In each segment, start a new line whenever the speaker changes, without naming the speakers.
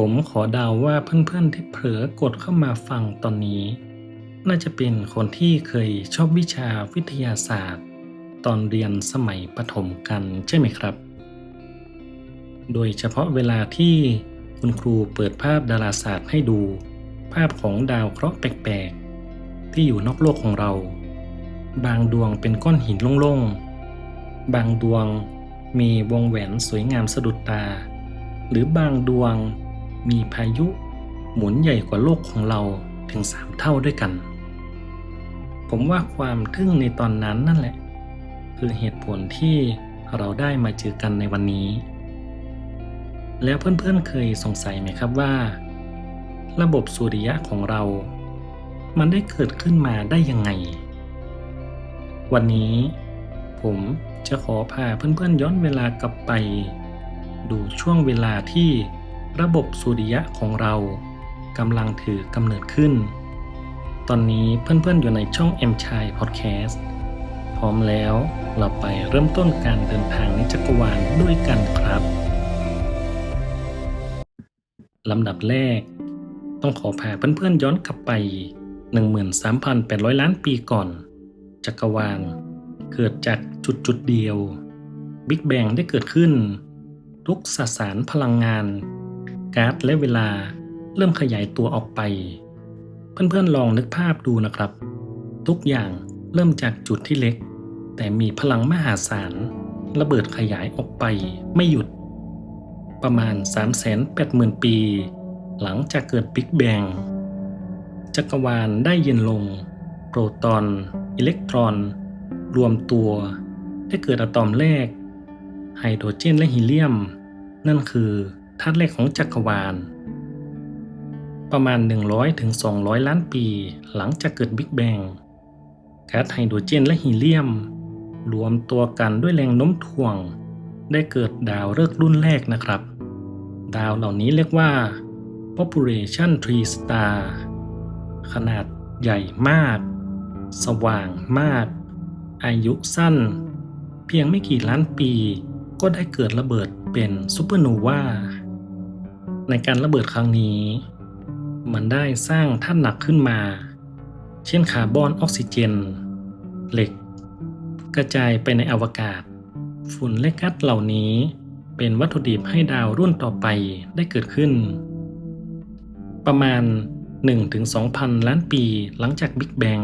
ผมขอเดาวว่าเพื่อนๆที่เผลอกดเข้ามาฟังตอนนี้ น่าจะเป็นคนที่เคยชอบวิชาวิทยาศาสตร์ ตอนเรียนสมัยประถมกันใช่ไหมครับ โดยเฉพาะเวลาที่คุณครูเปิดภาพดาราศาสตร์ให้ดู ภาพของดาวเคราะห์แปลกๆ ที่อยู่นอกโลกของเรา บางดวงเป็นก้อนหินโล่งๆ บางดวงมีวงแหวนสวยงามสะดุดตา หรือบางดวง มีพายุ หมุนใหญ่กว่าโลกของเราถึงสามเท่าด้วยกัน ผมว่าความทึ่งในตอนนั้นนั่นแหละ คือเหตุผลที่เราได้มาเจอกันในวันนี้ แล้วเพื่อนๆเคยสงสัยไหมครับว่า ระบบสุริยะของเรา มันได้เกิดขึ้นมาได้ยังไง วันนี้ ผมจะขอพาเพื่อนๆย้อนเวลากลับไป ดูช่วงเวลาที่ ระบบสุริยะของเรากำลังถือกำเนิดขึ้น ตอนนี้เพื่อนๆอยู่ในช่อง M ชายพอดแคสต์พร้อมแล้วเราไปเริ่มต้นการเดินทางในจักรวาลด้วยกันครับลำดับแรก ต้องขอพาเพื่อนๆย้อนกลับไป 13,800 ล้านปีก่อน จักรวาลเกิดจากจุดจุดๆเดียว บิ๊กแบงได้เกิดขึ้น ทุกสสารพลังงาน ก๊าซและเวลาเริ่มขยายตัวออกไป เพื่อนๆลองนึกภาพดูนะครับ ทุกอย่างเริ่มจากจุดที่เล็ก แต่มีพลังมหาศาลระเบิดขยายออกไปไม่หยุด ประมาณ 380,000 ปี หลังจากเกิดบิ๊กแบงจักรวาลได้เย็นลง โปรตอน อิเล็กตรอน รวมตัว ได้เกิดอะตอมแรก ไฮโดรเจนและฮีเลียม นั่นคือ ธาตุแรกของจักรวาล ประมาณ 100ถึง200 ล้านปีหลังจากเกิดบิ๊กแบงก๊าซไฮโดรเจนและฮีเลียม รวมตัวกันด้วยแรงโน้มถ่วง ได้เกิดดาวฤกษ์รุ่นแรกนะครับ ดาวเหล่านี้เรียกว่า population tree star ขนาดใหญ่มาก สว่างมาก อายุสั้น เพียงไม่กี่ล้านปีก็ได้เกิดระเบิดเป็นซูเปอร์โนวา ในการระเบิดครั้งนี้ มันได้สร้างธาตุหนักขึ้นมา เช่นคาร์บอนออกซิเจน เหล็ก กระจายไปในอวกาศ ฝุ่นและก๊าซเหล่านี้เป็นวัตถุดิบให้ดาวรุ่นต่อไปได้เกิดขึ้น ประมาณ 1-2,000ล้านปีหลังจากบิ๊กแบง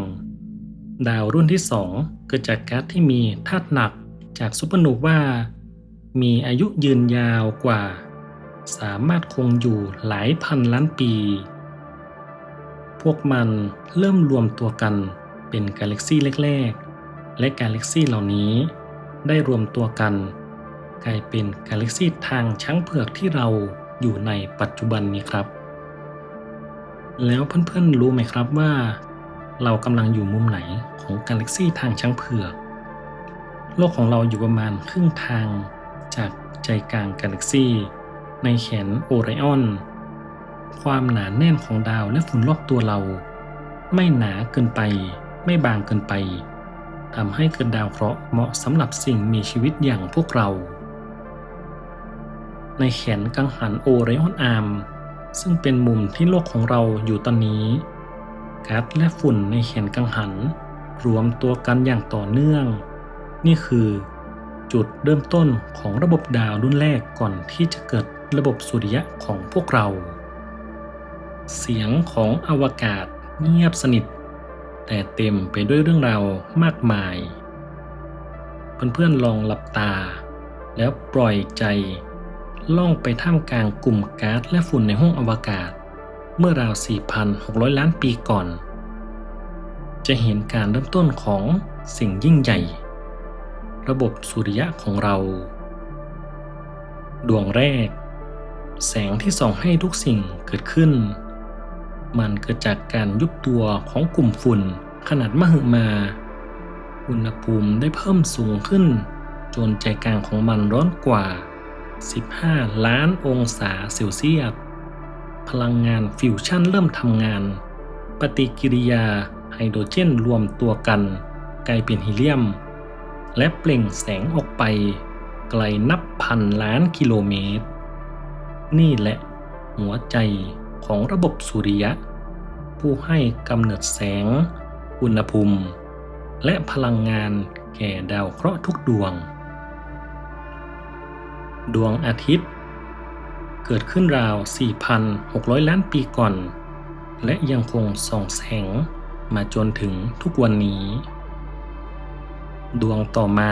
ดาวรุ่นที่ 2 เกิดจากก๊าซที่มีธาตุหนักจากซูเปอร์โนวา มีอายุยืนยาวกว่า สามารถคงอยู่หลายพันล้านปี พวกมันเริ่มรวมตัวกันเป็นกาแล็กซี่แรกๆ และกาแล็กซี่เหล่านี้ได้รวมตัวกัน กลายเป็นกาแล็กซี่ทางช้างเผือกที่เราอยู่ในปัจจุบันนี้ครับ แล้วเพื่อนๆรู้ไหมครับว่า เรากำลังอยู่มุมไหนของกาแล็กซี่ทางช้างเผือก โลกของเราอยู่ประมาณครึ่งทางจากใจกลางกาแล็กซี่ ในแขนโอไรออน ความหนาแน่นของดาวและฝุ่นรอบตัวเรา ไม่หนาเกินไป ไม่บางเกินไปทำให้เกิดดาวเคราะห์เหมาะสำหรับสิ่งมีชีวิตอย่างพวกเรา ในแขนกังหันโอไรออนอาร์มซึ่งเป็นมุมที่โลกของเราอยู่ตอนนี้ก๊าซและฝุ่นในแขนกังหัน รวมตัวกันอย่างต่อเนื่อง นี่คือ จุดเริ่มต้นของระบบดาวรุ่นแรกก่อนที่จะเกิดระบบสุริยะของพวกเรา เสียงของอวกาศเงียบสนิท แต่เต็มไปด้วยเรื่องราวมากมาย เพื่อนๆลองหลับตา แล้วปล่อยใจล่องไปท่ามกลางกลุ่มก๊าซและฝุ่นในห้องอวกาศ เมื่อราว 4,600 ล้านปีก่อน จะเห็นการเริ่มต้นของสิ่งยิ่งใหญ่ ระบบสุริยะของเรา ดวงแรก แสงที่ส่องให้ทุกสิ่งเกิดขึ้น มันเกิดจากการยุบตัวของกลุ่มฝุ่นขนาดมหึมา อุณหภูมิได้เพิ่มสูงขึ้น จนใจกลางของมันร้อนกว่า 15 ล้านองศาเซลเซียส พลังงานฟิวชั่นเริ่มทำงาน ปฏิกิริยาไฮโดรเจนรวมตัวกัน กลายเป็นฮีเลียม และเปล่งแสงออกไป ไกลนับพันล้านกิโลเมตร นี่แหละหัวใจของระบบสุริยะ ผู้ให้กำเนิดแสง อุณหภูมิ และพลังงานแก่ดาวเคราะห์ทุกดวง ดวงอาทิตย์ เกิดขึ้นราว 4,600 ล้านปีก่อน และยังคงส่องแสงมาจนถึงทุกวันนี้ ดวงต่อมา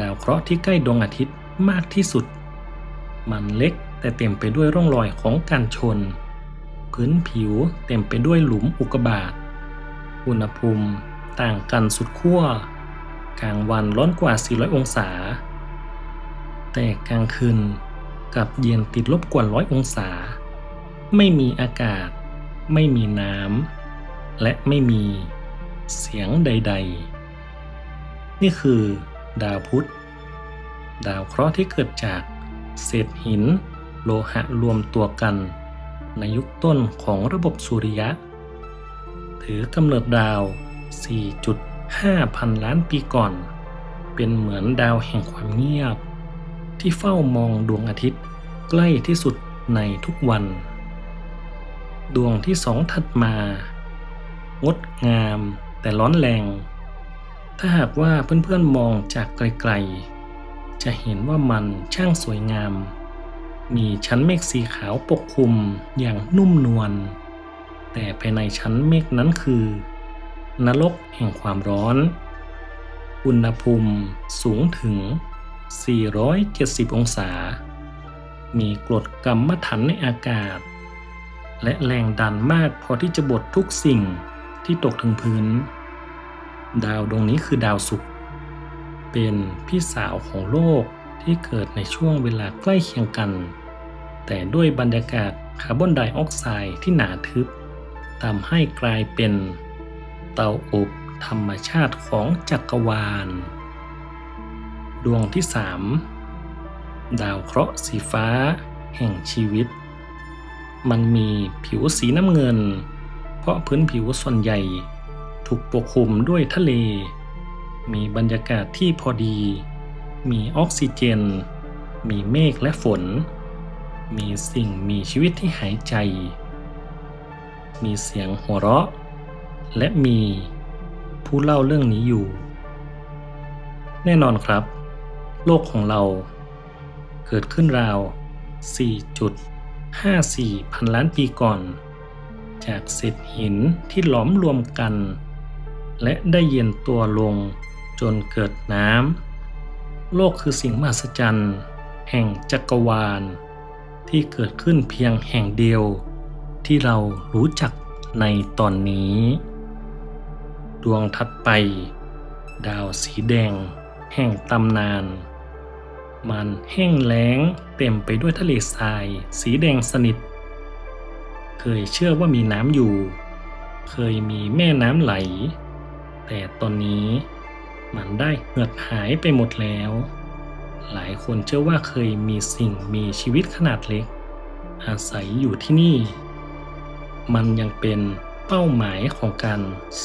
ดาวเคราะห์ที่ใกล้ดวงอาทิตย์มากที่สุด มันเล็กแต่เต็มไปด้วยร่องรอยของการชน พื้นผิวเต็มไปด้วยหลุมอุกกาบาตอุณหภูมิต่างกันสุดขั้ว กลางวันร้อนกว่า 400 องศา แต่กลางคืนกับเย็นติดลบกว่าร้อยองศา ไม่มีอากาศ ไม่มีน้ำ และไม่มีเสียงใด ๆ นี่คือ ดาวพุธ ดาวเคราะห์ที่เกิดจากเศษหิน โลหะรวมตัวกัน ในยุคต้นของระบบสุริยะ ถือกำเนิดดาว 4.5 พันล้านปีก่อน เป็นเหมือนดาวแห่งความเงียบ ที่เฝ้ามองดวงอาทิตย์ใกล้ที่สุดในทุกวัน ดวงที่สองถัดมา งดงามแต่ร้อนแรง ถ้าหากว่าเพื่อนๆมองจากไกลๆ จะเห็นว่ามันช่างสวยงาม มีชั้นเมฆสีขาวปกคลุมอย่างนุ่มนวล แต่ภายในชั้นเมฆนั้นคือ นรกแห่งความร้อน อุณหภูมิสูงถึง 470 องศา มีกรดกรรมฐานในอากาศ และแรงดันมากพอที่จะบดทุกสิ่งที่ตกถึงพื้น ดาวดวงนี้คือดาวศุกร์เป็นพี่สาวของโลกที่เกิดในช่วงเวลาใกล้เคียงกัน แต่ด้วยบรรยากาศคาร์บอนไดออกไซด์ที่หนาทึบทำให้กลายเป็นเตาอบธรรมชาติของจักรวาล ดวงที่ 3 ดาวเคราะห์สีฟ้า แห่งชีวิต มันมีผิวสีน้ำเงิน เพราะพื้นผิวส่วนใหญ่ ถูกปกคลุมด้วยทะเล มีบรรยากาศที่พอดี มีออกซิเจน มีเมฆและฝน มีสิ่งมีชีวิตที่หายใจ มีเสียงหัวเราะ และมีผู้เล่าเรื่องนี้อยู่ แน่นอนครับ โลกของเรา เกิดขึ้นราว 4.54 พันล้านปีก่อน จากเศษหินที่หลอมรวมกัน และได้เย็นตัวลงจนเกิดน้ำ โลกคือสิ่งมหัศจรรย์ แห่งจักรวาล ที่เกิดขึ้นเพียงแห่งเดียว ที่เรารู้จักในตอนนี้ ดวงถัดไป ดาวสีแดง แห่งตำนาน มันแห้งแล้งเต็มไปด้วยทะเลทราย สีแดงสนิท เคยเชื่อว่ามีน้ำอยู่ เคยมีแม่น้ำไหล แต่ตอนนี้มันได้เหือดหายไปหมดแล้ว หลายคนเชื่อว่าเคยมีสิ่งมีชีวิตขนาดเล็ก อาศัยอยู่ที่นี่ มันยังเป็นเป้าหมายของการ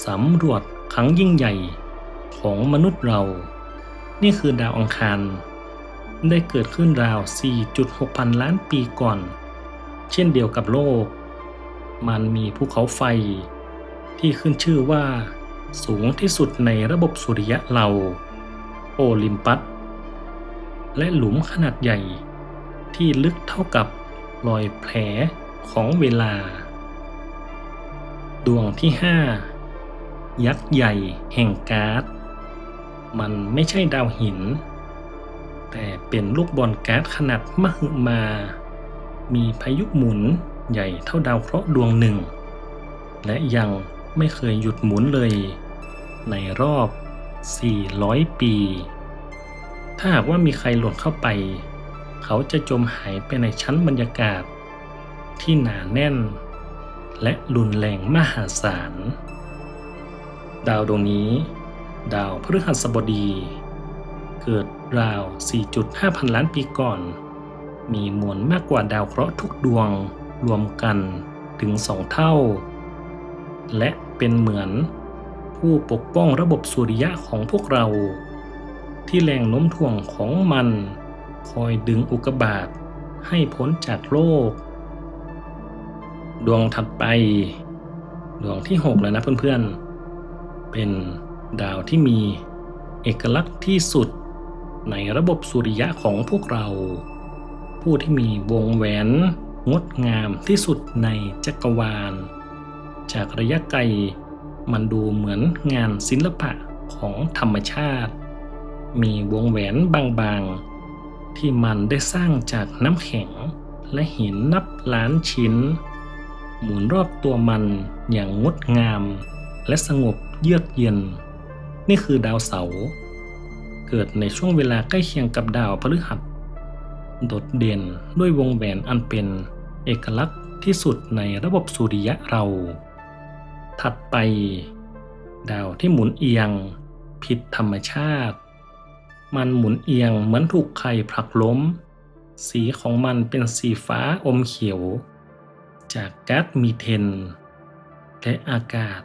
สำรวจครั้งยิ่งใหญ่ของมนุษย์เรา นี่คือดาวอังคาร ได้เกิดขึ้นราว 4.6 พันล้านปีก่อน เช่นเดียวกับโลก มันมีภูเขาไฟที่ขึ้นชื่อว่า สูงที่สุดในระบบสุริยะเรา โอลิมปัส และหลุมขนาดใหญ่ที่ลึกเท่ากับรอยแผลของเวลา ดวงที่5ยักษ์ใหญ่แห่งก๊าซมันไม่ใช่ดาวหิน แต่เป็นลูกบอลก๊าซขนาดมหึมา มีพายุหมุนใหญ่เท่าดาวเคราะห์ดวงหนึ่ง และยัง ไม่เคยหยุดหมุนเลย ในรอบ 400 ปี ถ้าหากว่ามีใครหล่นเข้าไป เขาจะจมหายไปในชั้นบรรยากาศ ที่หนาแน่น และรุนแรงมหาศาล ดาวดวงนี้ ดาวพฤหัสบดี เกิดราว 4.5 พันล้านปีก่อน มีมวลมากกว่าดาวเคราะห์ทุกดวงรวมกันถึงสองเท่า และเป็นเหมือน ผู้ปกป้องระบบสุริยะของพวกเรา ที่แรงโน้มถ่วงของมัน คอยดึงอุกบาตให้พ้นจากโลก ดวงถัดไป ดวงที่ 6 แล้วนะเพื่อนๆ เป็นดาวที่มีเอกลักษณ์ที่สุดในระบบสุริยะของพวกเรา ผู้ที่มีวงแหวนงดงามที่สุดในจักรวาล จากระยะไกล มันดูเหมือนงานศิลปะของธรรมชาติ มีวงแหวนบางๆ ที่มันได้สร้างจากน้ำแข็งและหินนับล้านชิ้น หมุนรอบตัวมันอย่างงดงาม และสงบเยือกเย็น นี่คือดาวเสาร์เกิดในช่วงเวลาใกล้เคียงกับดาวพฤหัสโดดเด่นด้วยวงแหวนอันเป็นเอกลักษณ์ที่สุดในระบบสุริยะเรา ถัดไป ดาวที่หมุนเอียง ผิดธรรมชาติ มันหมุนเอียงเหมือนถูกใครผลักล้ม สีของมันเป็นสีฟ้าอมเขียว จากก๊าซมีเทน และอากาศ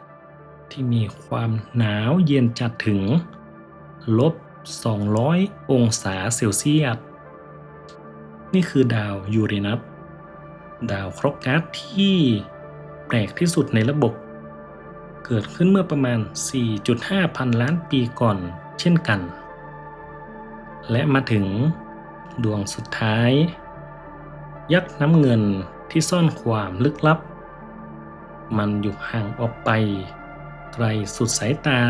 ที่มีความหนาวเย็นจัดถึง ลบ 200 องศาเซลเซียส นี่คือดาวยูเรนัส ดาวเคราะห์ก๊าซที่แปลกที่สุดในระบบ เกิดขึ้นเมื่อประมาณ 4.5 พันล้านปีก่อนเช่นกัน และมาถึง ดวงสุดท้าย ยักษ์น้ำเงินที่ซ่อนความลึกลับ มันอยู่ห่างออกไป ไกลสุดสายตา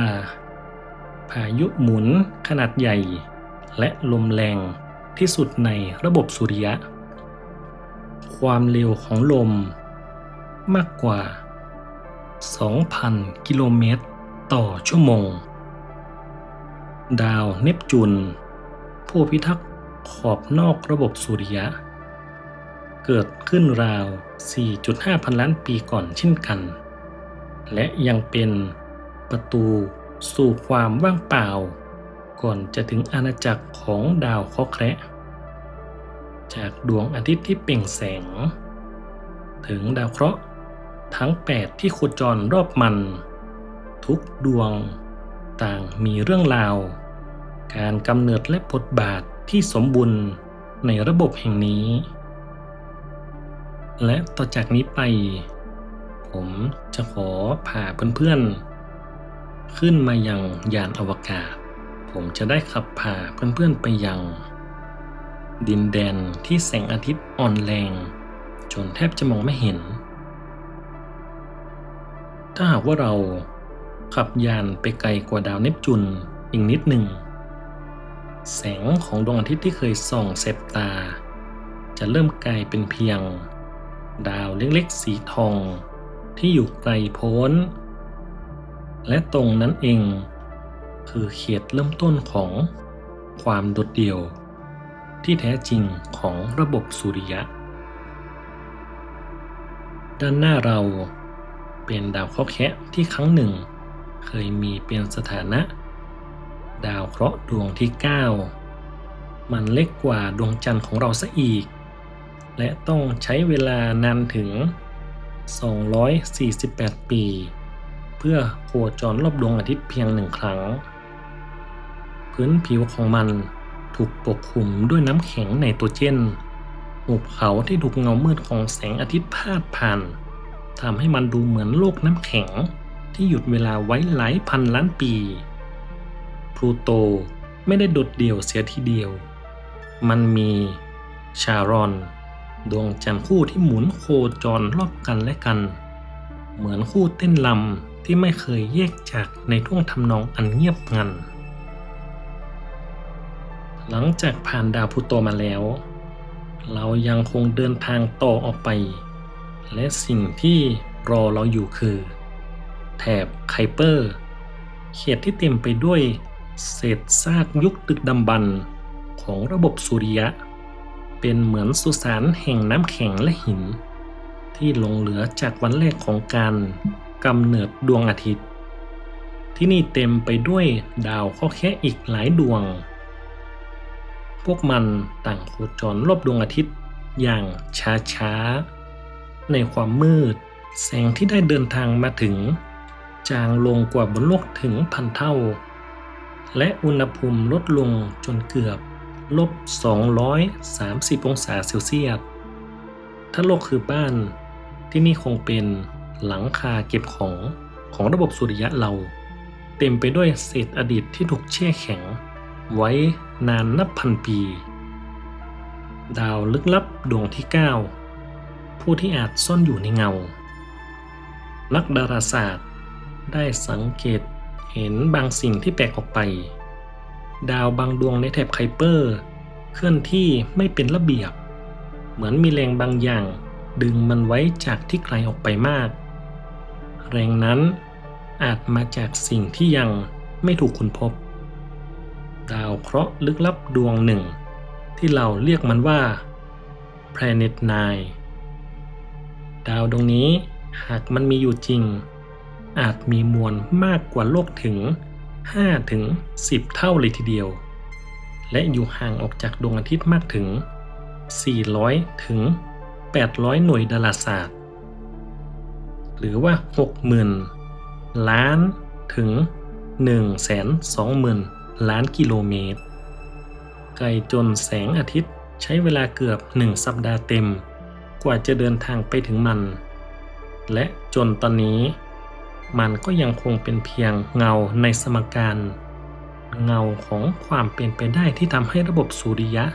พายุหมุนขนาดใหญ่ และลมแรงที่สุดในระบบสุริยะ ความเร็วของลมมากกว่า 2,000 กิโลเมตร ต่อชั่วโมง ดาวเนปจูน ผู้พิทักษ์ขอบนอกระบบสุริยะ เกิดขึ้นราว 4.5 พันล้านปีก่อนเช่นกัน และยังเป็นประตูสู่ความว่างเปล่า ก่อนจะถึงอาณาจักรของดาวเคราะห์แคระจากดวงอาทิตย์ที่เปล่งแสง ถึงดาวเคราะห์ ทั้ง8ที่โคจรรอบมัน ทุกดวง ต่างมีเรื่องราว การกำเนิดและบทบาทที่สมบูรณ์ในระบบแห่งนี้ และต่อจากนี้ไป ผมจะขอพาเพื่อนๆ ขึ้นมายังยานอวกาศ ผมจะได้ขับพาเพื่อนๆไปยัง ดินแดนที่แสงอาทิตย์อ่อนแรง จนแทบจะมองไม่เห็น ถ้าหากว่าเราขับยานไปไกลกว่าดาวเนปจูนอีกนิดหนึ่ง แสงของดวงอาทิตย์ที่เคยส่องเสบตา จะเริ่มกลายเป็นเพียง ดาวเล็กๆสีทองที่อยู่ไกลโพ้น และตรงนั้นเอง คือเขตเริ่มต้นของความโดดเดี่ยว ที่แท้จริงของระบบสุริยะ ด้านหน้าเรา เป็นดาวเคราะห์แคะที่ครั้งหนึ่ง เคยมีเป็นสถานะ ดาวเคราะห์ดวงที่ 9 มันเล็กกว่าดวงจันทร์ของเราซะอีก และต้องใช้เวลานานถึง 248 ปี เพื่อโคจรรอบดวงอาทิตย์เพียงหนึ่งครั้ง พื้นผิวของมันถูกปกคลุมด้วยน้ำแข็งไนโตรเจนหุบเขาที่ถูกเงามืดของแสงอาทิตย์พาดผ่าน ทำให้มันดูเหมือนโลกน้ำแข็ง ที่หยุดเวลาไว้หลายพันล้านปี พลูโตไม่ได้โดดเดี่ยวเสียทีเดียว มันมีชารอน ดวงจันทร์คู่ที่หมุนโคจรรอบกันและกัน เหมือนคู่เต้นลำที่ไม่เคยแยกจากในท่วงทำนองอันเงียบงัน หลังจากผ่านดาวพลูโตมาแล้ว เรายังคงเดินทางต่อออกไป และสิ่งที่รอเราอยู่คือ แถบไคเปอร์ เขตที่เต็มไปด้วยเศษซากยุคตึกดำบรรพ์ของระบบสุริยะ เป็นเหมือนสุสานแห่งน้ำแข็งและหิน ที่หลงเหลือจากวันแรกของการกำเนิดดวงอาทิตย์ ที่นี่เต็มไปด้วยดาวเคราะห์แค่อีกหลายดวง พวกมันต่างโคจรรอบดวงอาทิตย์อย่างช้าๆ ในความมืด แสงที่ได้เดินทางมาถึง จางลงกว่าบนโลกถึงพันเท่า และอุณหภูมิลดลงจนเกือบลบ 230 องศาเซลเซียส ถ้าโลกคือบ้านที่นี่คงเป็นหลังคาเก็บของของระบบสุริยะเรา เต็มไปด้วยเศษอดีตที่ถูกแช่แข็ง ไว้นานนับพันปี ดาวลึกลับดวงที่ 9 ผู้ที่อาจซ่อนอยู่ในเงา นักดาราศาสตร์ ได้สังเกตเห็นบางสิ่งที่แปลกออกไป ดาวบางดวงในแถบไคเปอร์ เคลื่อนที่ไม่เป็นระเบียบ เหมือนมีแรงบางอย่าง ดึงมันไว้จากที่ไกลออกไปมาก แรงนั้นอาจมาจากสิ่งที่ยังไม่ถูกค้นพบ ดาวเคราะห์ลึกลับดวงหนึ่ง ที่เราเรียกมันว่า Planet 9 ดาวดวงนี้ หากมันมีอยู่จริง อาจมีมวลมากกว่าโลกถึง 5 ถึง 10 เท่าเลยทีเดียว และอยู่ห่างออกจากดวงอาทิตย์มากถึง 400 ถึง 800 หน่วยดาราศาสตร์ หรือว่า 60,000 ล้านถึง 120,000 ล้านกิโลเมตร ไกลจนแสงอาทิตย์ใช้เวลาเกือบ 1 สัปดาห์เต็ม กว่าจะเดินทางไปถึงมัน และจนตอนนี้ มันก็ยังคงเป็นเพียงเงาในสมการ เงาของความเป็นไปได้ที่ทำให้ระบบสุริยะ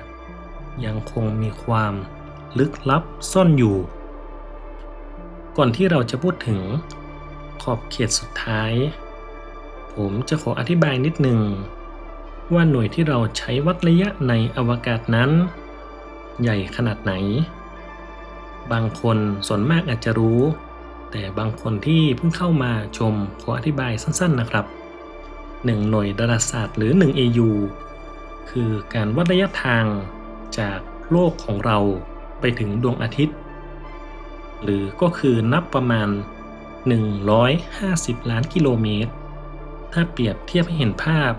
ยังคงมีความลึกลับซ่อนอยู่ ก่อนที่เราจะพูดถึงขอบเขตสุดท้าย ผมจะขออธิบายนิดหนึ่งว่าหน่วยที่เราใช้วัดระยะในอวกาศนั้น ใหญ่ขนาดไหน บางคนส่วนมากอาจจะรู้ แต่บางคนที่เพิ่งเข้ามาชมขออธิบายสั้นๆนะครับ 1 หน่วยดาราศาสตร์หรือ 1 AU คือการวัดระยะทางจากโลกของเราไปถึงดวงอาทิตย์ หรือก็คือนับประมาณ 150 ล้านกิโลเมตร ถ้าเปรียบเทียบให้เห็นภาพ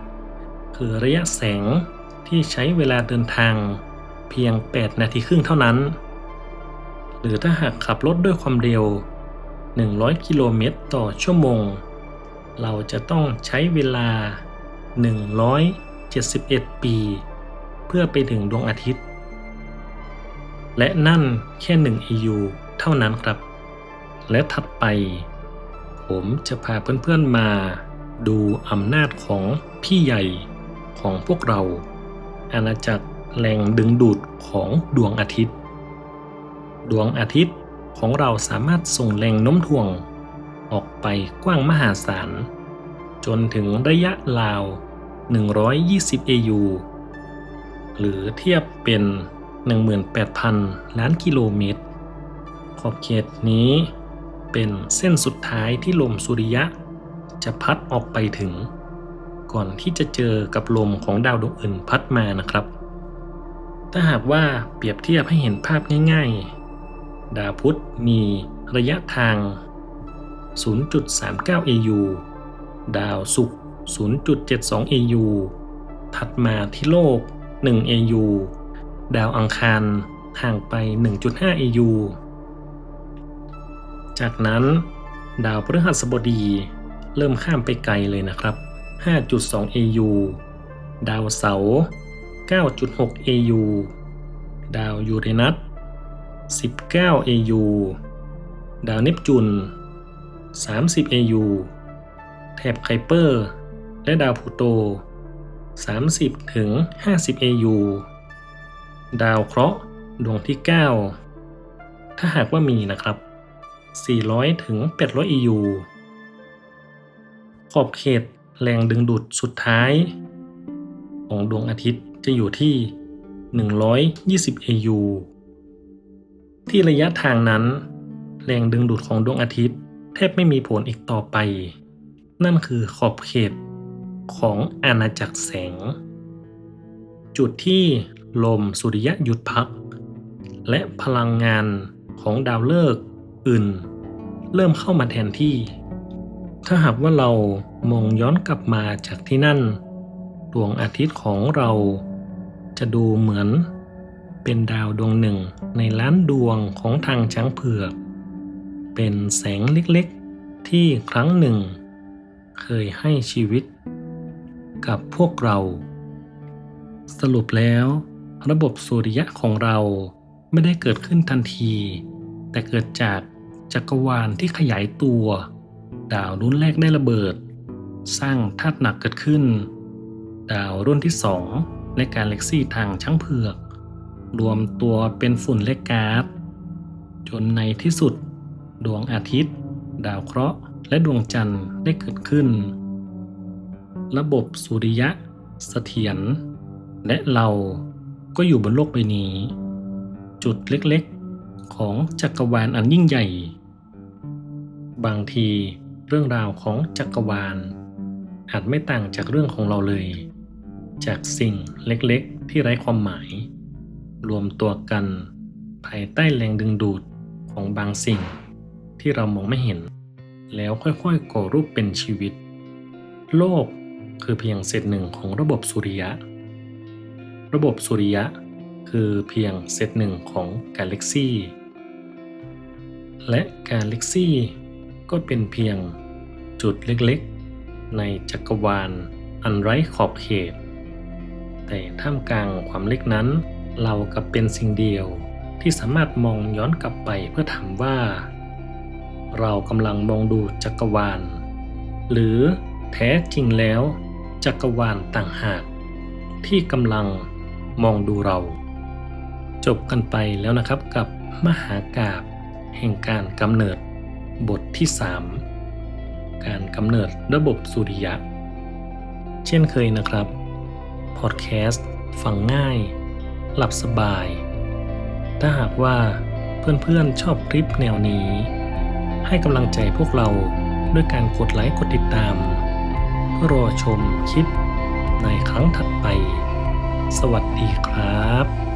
คือระยะแสงที่ใช้เวลาเดินทางเพียง 8 นาทีครึ่งเท่านั้น หรือถ้าหากขับรถด้วยความเร็ว 100 กิโลเมตรต่อชั่วโมง เราจะต้องใช้เวลา 171 ปี เพื่อไปถึงดวงอาทิตย์ และนั่นแค่1 AU เท่านั้นครับ และถัดไป ผมจะพาเพื่อนๆมา ดูอำนาจของพี่ใหญ่ของพวกเรา อาณาจักรแรงดึงดูดของดวงอาทิตย์ ดวงอาทิตย์ของเราสามารถส่งแรงโน้มถ่วง ออกไปกว้างมหาศาล จนถึงระยะราว 120 AU หรือเทียบเป็น 18,000 ล้านกิโลเมตร ขอบเขตนี้เป็นเส้นสุดท้ายที่ลมสุริยะ จะพัดออกไปถึง ก่อนที่จะเจอกับลมของดาวดวงอื่นพัดมานะครับ ถ้าหากว่าเปรียบเทียบให้เห็นภาพง่ายๆ ดาวพุธมีระยะทาง 0.39 AU ดาวศุกร์ 0.72 AU ถัดมาที่โลก 1 AU ดาวอังคารห่างไป 1.5 AU จากนั้นดาวพฤหัสบดีเริ่มข้ามไปไกลเลยนะครับ 5.2 AU ดาวเสาร์ 9.6 AU ดาวยูเรนัส 19 AU ดาวเนปจูน 30 AU แถบไคเปอร์ และดาวพลูโต 30 ถึง 50 AU ดาวเคราะห์ดวงที่ 9 ถ้าหากว่ามีนะครับ 400 ถึง 800 EU ขอบเขตแรงดึงดูดสุดท้าย ของดวงอาทิตย์จะอยู่ที่ 120 AU ที่ระยะทางนั้น แรงดึงดูดของดวงอาทิตย์ แทบไม่มีผลอีกต่อไป นั่นคือขอบเขตของอาณาจักรแสง จุดที่ลมสุริยะหยุดพัก และพลังงานของดาวฤกษ์อื่น เริ่มเข้ามาแทนที่ ถ้าหากว่าเรามองย้อนกลับมาจากที่นั่น ดวงอาทิตย์ของเราจะดูเหมือน เป็นดาวดวงหนึ่งในล้านดวงของทางช้างเผือก เป็นแสงเล็กๆ ที่ครั้งหนึ่ง เคยให้ชีวิต กับพวกเรา สรุปแล้ว ระบบสุริยะของเราไม่ได้เกิดขึ้นทันที แต่เกิดจากจักรวาลที่ขยายตัว ดาวรุ่นแรกได้ระเบิด สร้างธาตุหนักเกิดขึ้น ดาวรุ่นที่สองในกาแล็กซี่ทางช้างเผือก รวมตัวเป็นฝุ่นและก๊าซจนในที่สุด ดวงอาทิตย์ ดาวเคราะห์ และดวงจันทร์ได้เกิดขึ้น ระบบสุริยะเสถียรและเราก็อยู่บนโลกใบนี้ จุดเล็กๆ ของจักรวาลอันยิ่งใหญ่ บางทีเรื่องราวของจักรวาล อาจไม่ต่างจากเรื่องของเราเลย จากสิ่งเล็กๆ ที่ไร้ความหมาย รวมตัวกัน ภายใต้แรงดึงดูดของบางสิ่ง ที่เรามองไม่เห็น แล้วค่อยๆก่อรูปเป็นชีวิต โลกคือเพียงเศษหนึ่งของระบบสุริยะ ระบบสุริยะคือเพียงเศษหนึ่งของกาแล็กซี่ และกาแล็กซี่ก็เป็นเพียงจุดเล็กๆ ในจักรวาลอันไร้ขอบเขต แต่ท่ามกลางความเล็กนั้น เรากับเป็นสิ่งเดียวที่สามารถมองย้อนกลับไปเพื่อถามว่า เรากำลังมองดูจักรวาล หรือแท้จริงแล้ว จักรวาลต่างหาก ที่กำลังมองดูเรา จบกันไปแล้วนะครับกับมหากาบแห่งการกำเนิดบทที่ 3 การกำเนิดระบบสุริยะ เช่นเคยนะครับ พอดแคสต์ฟังง่าย หลับสบาย ถ้าหากว่าเพื่อนๆชอบคลิปแนวนี้ ให้กำลังใจพวกเราด้วยการกดไลค์กดติดตาม เพื่อรอชมคลิปในครั้งถัดไป สวัสดีครับ